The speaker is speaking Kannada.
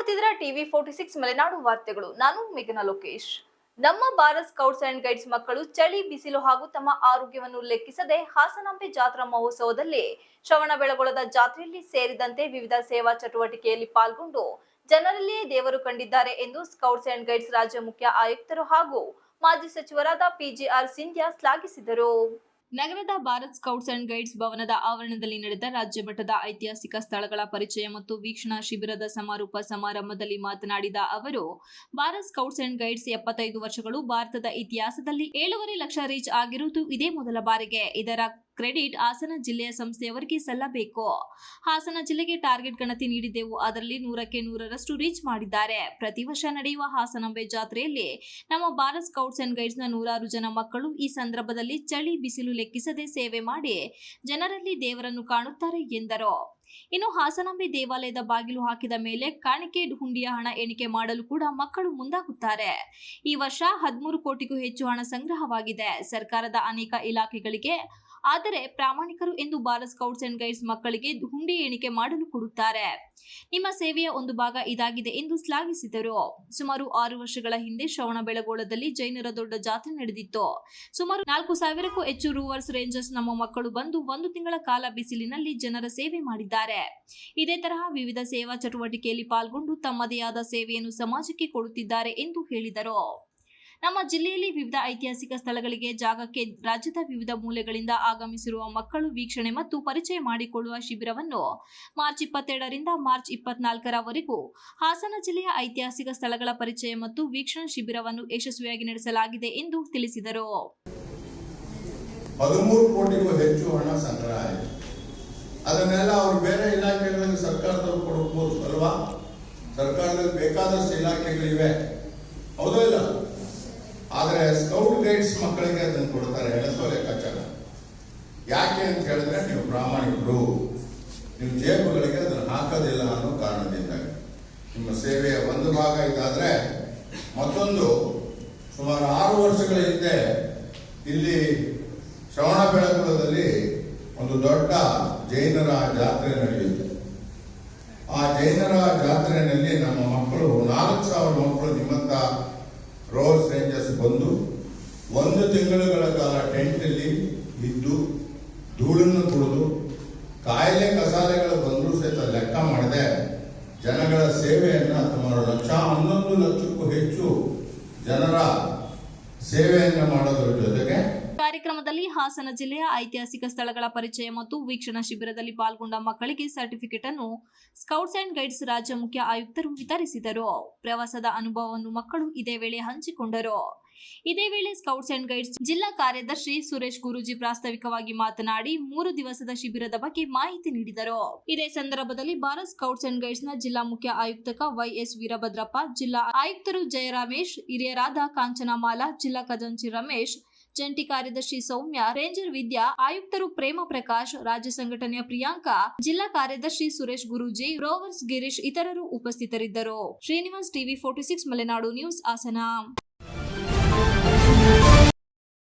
ನೋಡ್ತಿದ್ರ ಟಿವಿ ಫೋರ್ಟಿ ಸಿಕ್ಸ್ ಮಲೆನಾಡು ವಾರ್ತೆಗಳು. ನಾನು ಮೇಘನ ಲೋಕೇಶ್. ನಮ್ಮ ಭಾರತ್ ಸ್ಕೌಟ್ಸ್ ಅಂಡ್ ಗೈಡ್ಸ್ ಮಕ್ಕಳು ಚಳಿ, ಬಿಸಿಲು ಹಾಗೂ ತಮ್ಮ ಆರೋಗ್ಯವನ್ನು ಲೆಕ್ಕಿಸದೆ ಹಾಸನಾಂಬೆ ಜಾತ್ರಾ ಮಹೋತ್ಸವದಲ್ಲಿ ಶ್ರವಣ ಬೆಳಗೊಳದ ಜಾತ್ರೆಯಲ್ಲಿ ಸೇರಿದಂತೆ ವಿವಿಧ ಸೇವಾ ಚಟುವಟಿಕೆಯಲ್ಲಿ ಪಾಲ್ಗೊಂಡು ಜನರಲ್ಲಿಯೇ ದೇವರು ಕಂಡಿದ್ದಾರೆ ಎಂದು ಸ್ಕೌಟ್ಸ್ ಅಂಡ್ ಗೈಡ್ಸ್ ರಾಜ್ಯ ಮುಖ್ಯ ಆಯುಕ್ತರು ಹಾಗೂ ಮಾಜಿ ಸಚಿವರಾದ ಪಿಜಿಆರ್ ಸಿಂಧ್ಯಾ ಶ್ಲಾಘಿಸಿದರು. ನಗರದ ಭಾರತ್ ಸ್ಕೌಟ್ಸ್ ಅಂಡ್ ಗೈಡ್ಸ್ ಭವನದ ಆವರಣದಲ್ಲಿ ನಡೆದ ರಾಜ್ಯ ಮಟ್ಟದ ಐತಿಹಾಸಿಕ ಸ್ಥಳಗಳ ಪರಿಚಯ ಮತ್ತು ವೀಕ್ಷಣಾ ಶಿಬಿರದ ಸಮಾರೋಪ ಸಮಾರಂಭದಲ್ಲಿ ಮಾತನಾಡಿದ ಅವರು, ಭಾರತ್ ಸ್ಕೌಟ್ಸ್ ಅಂಡ್ ಗೈಡ್ಸ್ ಎಪ್ಪತ್ತೈದು ವರ್ಷಗಳು ಭಾರತದ ಇತಿಹಾಸದಲ್ಲಿ ಏಳೂವರೆ ಲಕ್ಷ ರೀಚ್ ಆಗಿರುವುದು ಇದೇ ಮೊದಲ ಬಾರಿಗೆ. ಇದರ ಕ್ರೆಡಿಟ್ ಹಾಸನ ಜಿಲ್ಲೆಯ ಸಂಸ್ಥೆಯವರಿಗೆ ಸಲ್ಲಬೇಕು. ಹಾಸನ ಜಿಲ್ಲೆಗೆ ಟಾರ್ಗೆಟ್ ಗಣತಿ ನೀಡಿದ್ದೆವು. ಅದರಲ್ಲಿ ನೂರಕ್ಕೆ ನೂರರಷ್ಟು ರೀಚ್ ಮಾಡಿದ್ದಾರೆ. ಪ್ರತಿ ವರ್ಷ ನಡೆಯುವ ಹಾಸನಾಂಬೆ ಜಾತ್ರೆಯಲ್ಲಿ ನಮ್ಮ ಭಾರತ್ ಸ್ಕೌಟ್ಸ್ ಅಂಡ್ ಗೈಡ್ಸ್ನ ನೂರಾರು ಜನ ಮಕ್ಕಳು ಈ ಸಂದರ್ಭದಲ್ಲಿ ಚಳಿ ಬಿಸಿಲು ಲೆಕ್ಕಿಸದೆ ಸೇವೆ ಮಾಡಿ ಜನರಲ್ಲಿ ದೇವರನ್ನು ಕಾಣುತ್ತಾರೆ ಎಂದರು. ಇನ್ನು ಹಾಸನಾಂಬೆ ದೇವಾಲಯದ ಬಾಗಿಲು ಹಾಕಿದ ಮೇಲೆ ಕಾಣಿಕೆ ಹುಂಡಿಯ ಹಣ ಎಣಿಕೆ ಮಾಡಲು ಕೂಡ ಮಕ್ಕಳು ಮುಂದಾಗುತ್ತಾರೆ. ಈ ವರ್ಷ ಹದಿಮೂರು ಕೋಟಿಗೂ ಹೆಚ್ಚು ಹಣ ಸಂಗ್ರಹವಾಗಿದೆ. ಸರ್ಕಾರದ ಅನೇಕ ಇಲಾಖೆಗಳಿಗೆ ಆದರೆ ಪ್ರಾಮಾಣಿಕರು ಎಂದು ಬಾಲ ಸ್ಕೌಟ್ಸ್ ಅಂಡ್ ಗೈಡ್ಸ್ ಮಕ್ಕಳಿಗೆ ಹುಂಡಿ ಎಣಿಕೆ ಮಾಡಲು ಕೊಡುತ್ತಾರೆ. ನಿಮ್ಮ ಸೇವೆಯ ಒಂದು ಭಾಗ ಇದಾಗಿದೆ ಎಂದು ಶ್ಲಾಘಿಸಿದರು. ಸುಮಾರು ಆರು ವರ್ಷಗಳ ಹಿಂದೆ ಶ್ರವಣ ಬೆಳಗೋಳದಲ್ಲಿ ಜೈನರ ದೊಡ್ಡ ಜಾತ್ರೆ ನಡೆದಿತ್ತು. ಸುಮಾರು ನಾಲ್ಕು ಸಾವಿರಕ್ಕೂ ಹೆಚ್ಚು ರೂವರ್ಸ್ ರೇಂಜರ್ಸ್ ನಮ್ಮ ಮಕ್ಕಳು ಬಂದು ಒಂದು ತಿಂಗಳ ಕಾಲ ಬಿಸಿಲಿನಲ್ಲಿ ಜನರ ಸೇವೆ ಮಾಡಿದ್ದಾರೆ. ಇದೇ ತರಹ ವಿವಿಧ ಸೇವಾ ಚಟುವಟಿಕೆಯಲ್ಲಿ ಪಾಲ್ಗೊಂಡು ತಮ್ಮದೇ ಆದ ಸೇವೆಯನ್ನು ಸಮಾಜಕ್ಕೆ ಕೊಡುತ್ತಿದ್ದಾರೆ ಎಂದು ಹೇಳಿದರು. ನಮ್ಮ ಜಿಲ್ಲೆಯಲ್ಲಿ ವಿವಿಧ ಐತಿಹಾಸಿಕ ಸ್ಥಳಗಳಿಗೆ, ಜಾಗಕ್ಕೆ ರಾಜ್ಯದ ವಿವಿಧ ಮೂಲೆಗಳಿಂದ ಆಗಮಿಸಿರುವ ಮಕ್ಕಳು ವೀಕ್ಷಣೆ ಮತ್ತು ಪರಿಚಯ ಮಾಡಿಕೊಳ್ಳುವ ಶಿಬಿರವನ್ನು ಮಾರ್ಚ್ ಇಪ್ಪತ್ತೆರಡರಿಂದ ಮಾರ್ಚ್ ಇಪ್ಪತ್ನಾಲ್ಕರವರೆಗೂ ಹಾಸನ ಜಿಲ್ಲೆಯ ಐತಿಹಾಸಿಕ ಸ್ಥಳಗಳ ಪರಿಚಯ ಮತ್ತು ವೀಕ್ಷಣಾ ಶಿಬಿರವನ್ನು ಯಶಸ್ವಿಯಾಗಿ ನಡೆಸಲಾಗಿದೆ ಎಂದು ತಿಳಿಸಿದರು. ಹದಿಮೂರು ಕೋಟಿಗೂ ಹೆಚ್ಚು ಹಣ ಸಂಗ್ರಹ ಆಯಿತು ಅದನ್ನೆಲ್ಲ ಅವರು ಬೇರೆ ಇಲಾಖೆಗಳಿಗೆ ಸರ್ಕಾರದವ್ರು ಕೊಡಬಹುದು ಅಲ್ವಾ? ಸರ್ಕಾರದಲ್ಲಿ ಬೇಕಾದಷ್ಟು ಇಲಾಖೆಗಳಿವೆ. ಹೌದೋ ಇಲ್ಲ ಆದರೆ ಸ್ಕೌಟ್ ಗೈಡ್ಸ್ ಮಕ್ಕಳಿಗೆ ಅದನ್ನು ಕೊಡ್ತಾರೆ ಎಣಸೋ ಲೆಕ್ಕಾಚಾರ ಯಾಕೆ ಅಂತ ಹೇಳಿದ್ರೆ ನೀವು ಪ್ರಾಮಾಣಿಕರು ನೀವು ಜೇಬುಗಳಿಗೆ ಅದನ್ನು ಹಾಕೋದಿಲ್ಲ ಅನ್ನೋ ಕಾರಣದಿಂದ ನಿಮ್ಮ ಸೇವೆಯ ಒಂದು ಭಾಗ ಇದಾದ್ರೆ ಮತ್ತೊಂದು ಸುಮಾರು ಆರು ವರ್ಷಗಳ ಹಿಂದೆ ಇಲ್ಲಿ ಶ್ರವಣ ಬೆಳಗುಳದಲ್ಲಿ ಒಂದು ದೊಡ್ಡ ಜೈನರ ಜಾತ್ರೆ ನಡೆಯಿತು ಆ ಜೈನರ ಜಾತ್ರೆಯಲ್ಲಿ ನಮ್ಮ ಮಕ್ಕಳು, ನಾಲ್ಕು ಸಾವಿರ ಮಕ್ಕಳು ನಿಮ್ಮಂತ ರೋಸ್ ರೇಂಜರ್ಸ್ ಬಂದು ಒಂದು ತಿಂಗಳುಗಳ ಕಾಲ ಟೆಂಟಲ್ಲಿ ಇದ್ದು ಧೂಳನ್ನು ಕುಡಿದು ಕಾಯಿಲೆ ಕಸಾಲೆಗಳು ಬಂದರೂ ಸಹಿತ ಲೆಕ್ಕ ಮಾಡದೆ ಜನಗಳ ಸೇವೆಯನ್ನು ಸುಮಾರು ಲಕ್ಷ ಹನ್ನೊಂದು ಲಕ್ಷಕ್ಕೂ ಹೆಚ್ಚು ಜನರ ಸೇವೆಯನ್ನು ಮಾಡೋದ್ರ ಜೊತೆಗೆ ಕಾರ್ಯಕ್ರಮದಲ್ಲಿ ಹಾಸನ ಜಿಲ್ಲೆಯ ಐತಿಹಾಸಿಕ ಸ್ಥಳಗಳ ಪರಿಚಯ ಮತ್ತು ವೀಕ್ಷಣಾ ಶಿಬಿರದಲ್ಲಿ ಪಾಲ್ಗೊಂಡ ಮಕ್ಕಳಿಗೆ ಸರ್ಟಿಫಿಕೇಟ್ ಅನ್ನು ಸ್ಕೌಟ್ಸ್ ಅಂಡ್ ಗೈಡ್ಸ್ ರಾಜ್ಯ ಮುಖ್ಯ ಆಯುಕ್ತರು ವಿತರಿಸಿದರು. ಪ್ರವಾಸದ ಅನುಭವವನ್ನು ಮಕ್ಕಳು ಇದೇ ವೇಳೆ ಹಂಚಿಕೊಂಡರು. ಇದೇ ವೇಳೆ ಸ್ಕೌಟ್ಸ್ ಅಂಡ್ ಗೈಡ್ಸ್ ಜಿಲ್ಲಾ ಕಾರ್ಯದರ್ಶಿ ಸುರೇಶ್ ಗುರೂಜಿ ಪ್ರಾಸ್ತಾವಿಕವಾಗಿ ಮಾತನಾಡಿ ಮೂರು ದಿವಸದ ಶಿಬಿರದ ಬಗ್ಗೆ ಮಾಹಿತಿ ನೀಡಿದರು. ಇದೇ ಸಂದರ್ಭದಲ್ಲಿ ಭಾರತ್ ಸ್ಕೌಟ್ಸ್ ಅಂಡ್ ಗೈಡ್ಸ್ನ ಜಿಲ್ಲಾ ಮುಖ್ಯ ಆಯುಕ್ತಕ ವೈಎಸ್ ವೀರಭದ್ರಪ್ಪ, ಜಿಲ್ಲಾ ಆಯುಕ್ತರು ಜಯರಾಮೇಶ್, ಹಿರಿಯರಾದ ಕಾಂಚನಮಾಲಾ, ಜಿಲ್ಲಾ ಖಜಾಂಚಿ ರಮೇಶ್, ಜಂಟಿ ಕಾರ್ಯದರ್ಶಿ ಸೌಮ್ಯ, ರೇಂಜರ್ ವಿದ್ಯಾ, ಆಯುಕ್ತರು ಪ್ರೇಮ ಪ್ರಕಾಶ್, ರಾಜ್ಯ ಸಂಘಟನೆಯ ಪ್ರಿಯಾಂಕಾ, ಜಿಲ್ಲಾ ಕಾರ್ಯದರ್ಶಿ ಸುರೇಶ್ ಗುರೂಜಿ, ರೋವರ್ಸ್ ಗಿರೀಶ್ ಇತರರು ಉಪಸ್ಥಿತರಿದ್ದರು. Srinivas TV forty six Malenadu news Hassan.